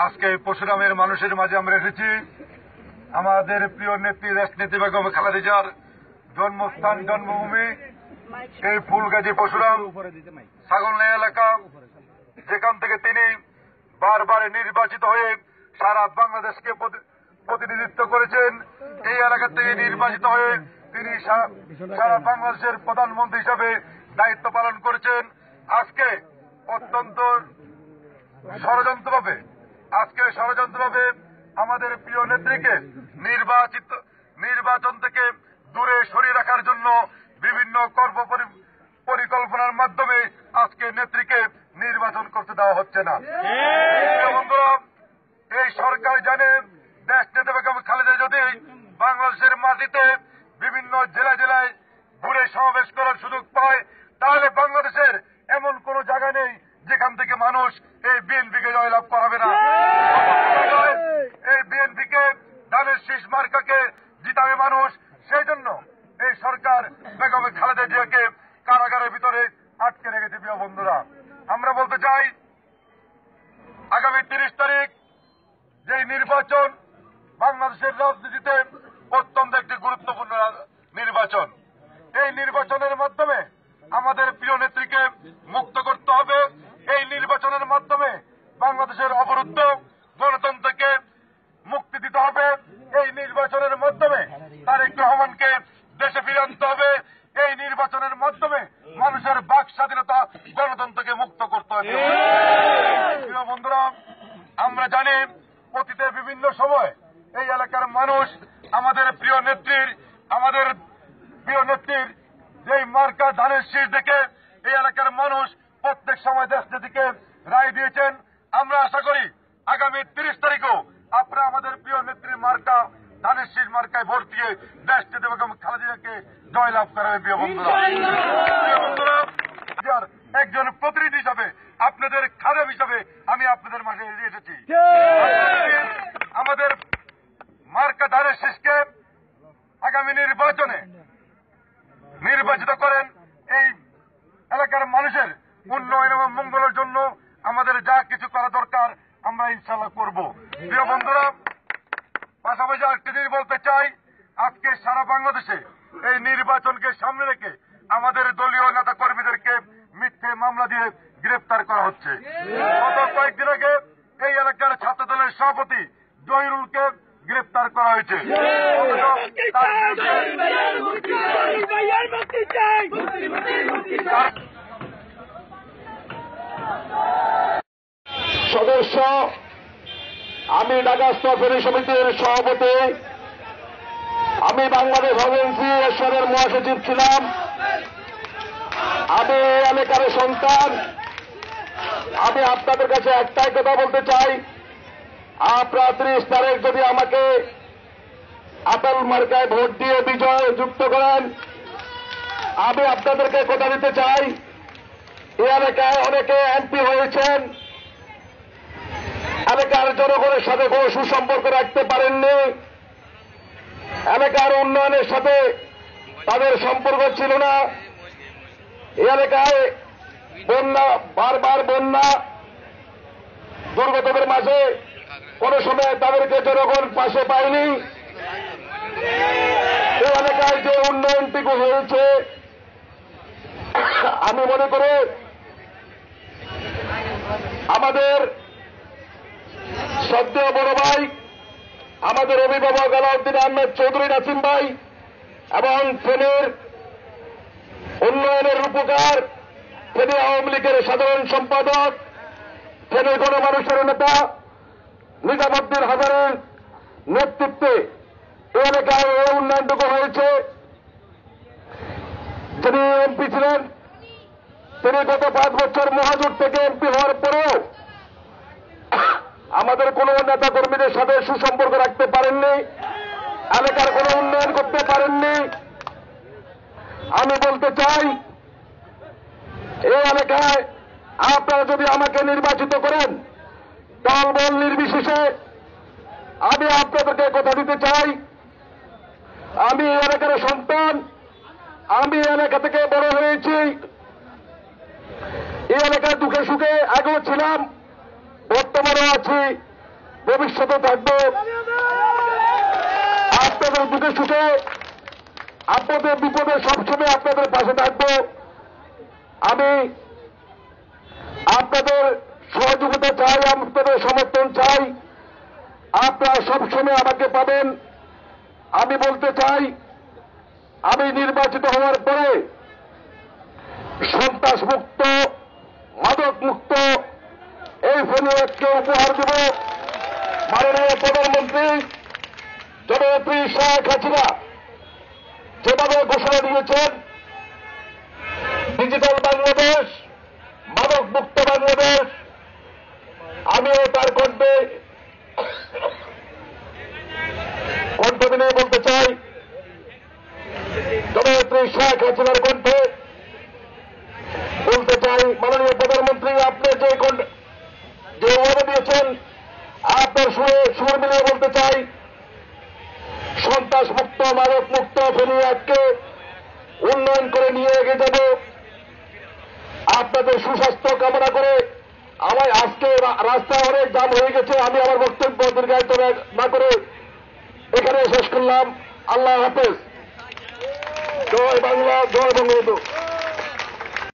আজকে এই পরশুরামের মানুষের মাঝে আমরা এসেছি। আমাদের প্রিয় নেত্রী, রাজনীতি বেগম খালেদা জিয়ার জন্মস্থান, জন্মভূমি, এই ফুলগাজী পরশুরাম ছাগলনাই এলাকা, যেখান থেকে তিনি বারবার নির্বাচিত হয়ে সারা বাংলাদেশকে প্রতি- প্রতিনিধিত্ব করেছেন। এই এলাকা থেকে নির্বাচিত হয়ে তিনি সারা বাংলাদেশের প্রধানমন্ত্রী হিসাবে দায়িত্ব পালন করেছেন। আজকে অত্যন্ত ষড়যন্ত্রভাবে আজকে ষড়যন্ত্রভাবে আমাদের প্রিয় নেত্রীকে নির্বাচিত, নির্বাচন থেকে দূরে সরিয়ে রাখার জন্য বিভিন্ন কর্ম পরিকল্পনার মাধ্যমে আজকে নেত্রীকে নির্বাচন করতে দেওয়া হচ্ছে না। বন্ধুরা, এই সরকার জানে, দেশ নেতা বেগম খালেদা যদি বাংলাদেশের মাটিতে বিভিন্ন জেলা জেলায় ঘুরে সমাবেশ করার সুযোগ পায়, তাহলে বাংলাদেশের এমন কোন জায়গা নেই যেখান থেকে মানুষ এই বিএনপিকে জয়লাভ করাবে না। এই বিএনপিকে ধানের শীষ মার্কাকে জিতাবে মানুষ। সেই জন্য এই সরকার বেগম খালেদা জিয়াকে কারাগারের ভিতরে আটকে রেখেছে, প্রিয় বন্ধুরা। আমরা বলতে চাই, আগামী তিরিশ তারিখ যে নির্বাচন বাংলাদেশের রাজনীতিতে অত্যন্ত একটি গুরুত্বপূর্ণ রা- নির্বাচন এই নির্বাচনের মাধ্যমে আমাদের প্রিয় নেত্রীকে মুক্ত করতে হবে এই নির্বাচনের মাধ্যমে বাংলাদেশের অবরুদ্ধ গণতন্ত্রকে মুক্তি দিতে হবে এই নির্বাচনের মাধ্যমে তারেক রহমানকে দেশে ফিরে আনতে হবে এই নির্বাচনের মাধ্যমে মানুষের বাক স্বাধীনতা গণতন্ত্রকে মুক্ত করতে হবে প্রিয় বন্ধুরা, আমরা জানি অতীতে বিভিন্ন সময় এই এলাকার মানুষ, আমাদের প্রিয় নেত্রীর, আমাদের প্রিয় নেত্রীর যেই মার্কা ধানের শীষ দেখে এই এলাকার মানুষ প্রত্যেক সময় দেশ নেত্রীকে রায় দিয়েছেন, আমরা আশা করি আগামী তিরিশ তারিখও আপনারা আমাদের প্রিয় নেত্রীর মার্কা ধানের শীষ মার্কায় ভোট দিয়ে দেশ নেত্রী বেগম খালেদিয়াকে জয়লাভ করাবে, প্রিয় বন্ধুরা। প্রিয় বন্ধুরা একজন প্রতিনিধি হিসাবে, আপনাদের খাদেম হিসাবে আমি আপনাদের মাঝে এগিয়ে এসেছি। আমাদের মার্কা ধানের আগামী নির্বাচনে নির্বাচিত করেন এই এলাকার মানুষের উন্নয়ন এবং মঙ্গলের জন্য আমাদের যা কিছু করা দরকার আমরা ইনশাল্লাহ করব। প্রিয় বন্ধুরা, পাশাপাশি আরেকটি জিনিস বলতে চাই, আজকে সারা বাংলাদেশে এই নির্বাচনকে সামনে রেখে আমাদের দলীয় নেতা কর্মীদেরকে মিথ্যে মামলা দিয়ে গ্রেফতার করা হচ্ছে। গত কয়েকদিন আগে এই এলাকার ছাত্র দলের সভাপতি জহিরুলকে গ্রেফতার করা হয়েছে। সদস্য আমি ঢাকা স্থপতি সমিতির সভাপতি। আমি বাংলাদেশ হবেন্সি এরশাদের মহাসচিব ছিলাম। এই এলাকার সন্তান, আমি আপনাদের কাছে একটাই কথা বলতে চাই। আপনারা ত্রিশ তারিখ যদি আমাকে আটাল মার্কায় ভোট দিয়ে বিজয় যুক্ত করেন, আমি আপনাদেরকে কথা দিতে চাই। এই এলাকায় অনেকে এমপি হয়েছেন, এলাকার জনগণের সাথে কোনো সুসম্পর্ক রাখতে পারেননি, এলাকার উন্নয়নের সাথে তাদের সম্পর্ক ছিল না। এই এলাকায় বন্যা, বারবার বন্যা দুর্গতদের মাঝে কোন সময় তাদেরকে জনগণ পাশে পায়নি। এই এলাকায় যে উন্নয়নটুকু হয়েছে, আমি মনে করি আমাদের শ্রদ্ধেয় বড় ভাই, আমাদের অভিভাবক আলাউদ্দিন আহমেদ চৌধুরী নাসিম ভাই এবং ফেনীর উন্নয়নের রূপকার ফেনী আওয়ামী লীগের সাধারণ সম্পাদক ফেনীর গণমানুষের নেতা নিজামুদ্দিন হাজারের নেতৃত্বে এলাকায় এই উন্নয়নটুকু হয়েছে। যিনি এমপি ছিলেন। তিনি গত পাঁচ বছর মহাজোট থেকে এমপি হওয়ার পরেও আমাদের কোন নেতা কর্মীদের সাথে সুসম্পর্ক রাখতে পারেননি। এলাকার কোন উন্নয়ন করতে পারেননি আমি বলতে চাই। এই এলাকায় আপনারা যদি আমাকে নির্বাচিত করেন দল বল নির্বিশেষে আমি আপনাদেরকে কথা দিতে চাই। আমি এই এলাকার সন্তান, আমি এলাকা থেকে বড় হয়েছি। এই এলাকায় দুঃখে সুখে আগেও ছিলাম, বর্তমানেও আছি ভবিষ্যতে থাকবে। আপনাদের দুঃখে সুখে আপনাদের বিপদে সবসময় আপনাদের পাশে থাকব। আমি আপনাদের সহযোগিতা চাই, আপনাদের সমর্থন চাই। আপনারা সবসময় আমাকে পাবেন। আমি বলতে চাই, আমি নির্বাচিত হওয়ার পরে সন্ত্রাস মুক্ত মাদক মুক্ত এই ফেনীকে উপহার দেব। মাননীয় প্রধানমন্ত্রী জননেত্রী শেখ হাসিনা। যেভাবে ঘোষণা দিয়েছেন ডিজিটাল বাংলাদেশ মাদক মুক্ত বাংলাদেশ, আমিও তার কণ্ঠে, কণ্ঠ মিলিয়ে বলতে চাই। জননেত্রী শেখ হাসিনার কণ্ঠে বলতে চাই, মাননীয় প্রধানমন্ত্রী, আপনি যে কণ্ঠ যে ওয়াদা দিয়েছেন, আপনার সুরে সুর মিলিয়ে বলতে চাই সন্ত্রাস মুক্ত মাদক মুক্ত ফেনিয়াদকে উন্নয়ন করে নিয়ে এগিয়ে যাব। আপনাদের সুস্বাস্থ্য কামনা করে আমার আজকে রাস্তা অনেক দাম হয়ে গেছে, আমি আমার বক্তব্য দীর্ঘায়িত না করে এখানে শেষ করলাম। আল্লাহ হাফেজ। জয় বাংলা, জয় বঙ্গবন্ধু।